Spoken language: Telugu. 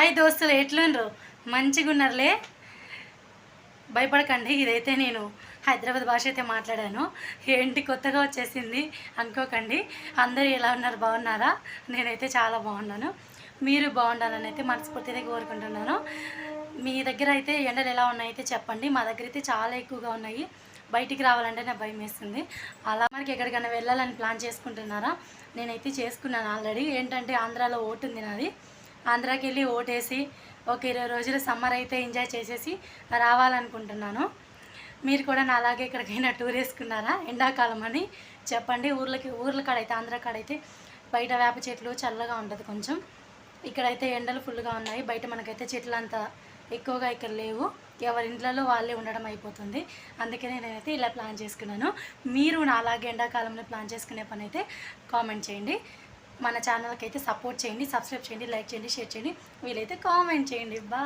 హాయ్ దోస్తులు ఎట్లుండ్రు? మంచిగా ఉన్నారులే భయపడకండి ఇదైతే నేను హైదరాబాద్ భాష అయితే మాట్లాడాను. ఏంటి కొత్తగా వచ్చేసింది అనుకోకండి. అందరూ ఎలా ఉన్నారు బాగున్నారా? నేనైతే చాలా బాగున్నాను. మీరు బాగుండాలని అయితే మనస్ఫూర్తిగా కోరుకుంటున్నాను. మీ దగ్గర అయితే ఎండలు ఎలా ఉన్నాయైతే అయితే చెప్పండి. మా దగ్గర అయితే చాలా ఎక్కువగా ఉన్నాయి. బయటికి రావాలంటే నాకు భయం వేస్తుంది. అలా మనకి ఎక్కడికైనా వెళ్ళాలని ప్లాన్ చేసుకుంటున్నారా? నేనైతే చేసుకున్నాను ఆల్రెడీ. ఏంటంటే ఆంధ్రాలో ఓటు ఉంది నాది. ఆంధ్రాకి వెళ్ళి ఓటేసి ఒక ఇరవై రోజులు సమ్మర్ అయితే ఎంజాయ్ చేసేసి రావాలనుకుంటున్నాను. మీరు కూడా నా అలాగే ఎక్కడికైనా టూర్ వేసుకున్నారా? ఎండాకాలం అని చెప్పండి. ఊర్లకి ఊర్ల కాడైతే ఆంధ్ర కాడైతే బయట వేప చెట్లు చల్లగా ఉంటుంది కొంచెం. ఇక్కడైతే ఎండలు ఫుల్గా ఉన్నాయి. బయట మనకైతే చెట్లు అంత ఎక్కువగా ఇక్కడ లేవు. ఎవరి ఇంట్లలో వాళ్ళే ఉండడం అయిపోతుంది. అందుకనే నేనైతే ఇలా ప్లాన్ చేసుకున్నాను. మీరు నా అలాగే ఎండాకాలంలో ప్లాన్ చేసుకునే పని అయితే కామెంట్ చేయండి. మన ఛానల్కి అయితే సపోర్ట్ చేయండి సబ్స్క్రైబ్ చేయండి లైక్ చేయండి షేర్ చేయండి. వీలైతే కామెంట్ చేయండి. బా